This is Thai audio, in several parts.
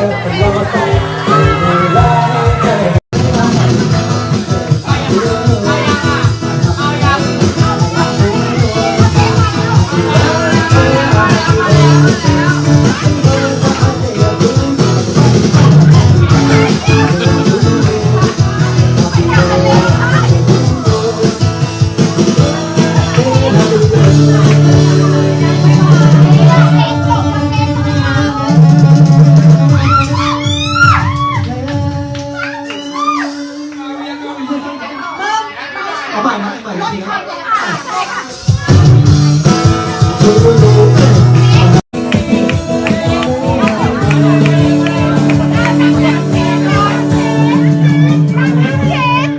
Gracias. เอาใหม่นะเอาใหม่อีกทีครับ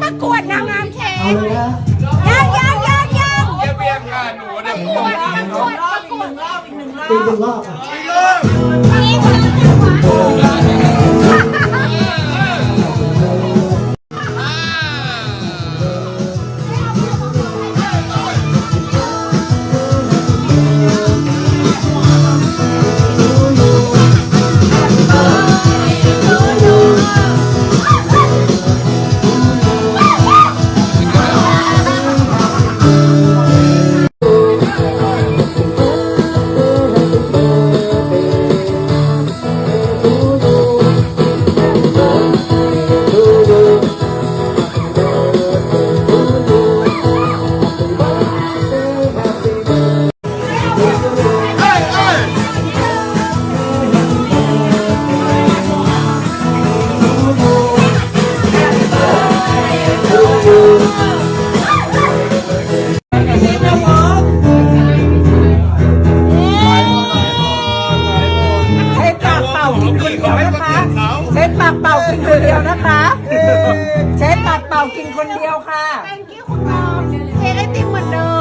ประกวดนางงามเอากเลยนะยังยังยังยังเบียงค่ะหนูเนี่ยประกวดประกวดประกวดตีหนึ่งรอบอะ นะคะ เชฟปากเป่ากินคนเดียวค่ะ thank you คุณน้องเค้กไอติมเหมือนเดิม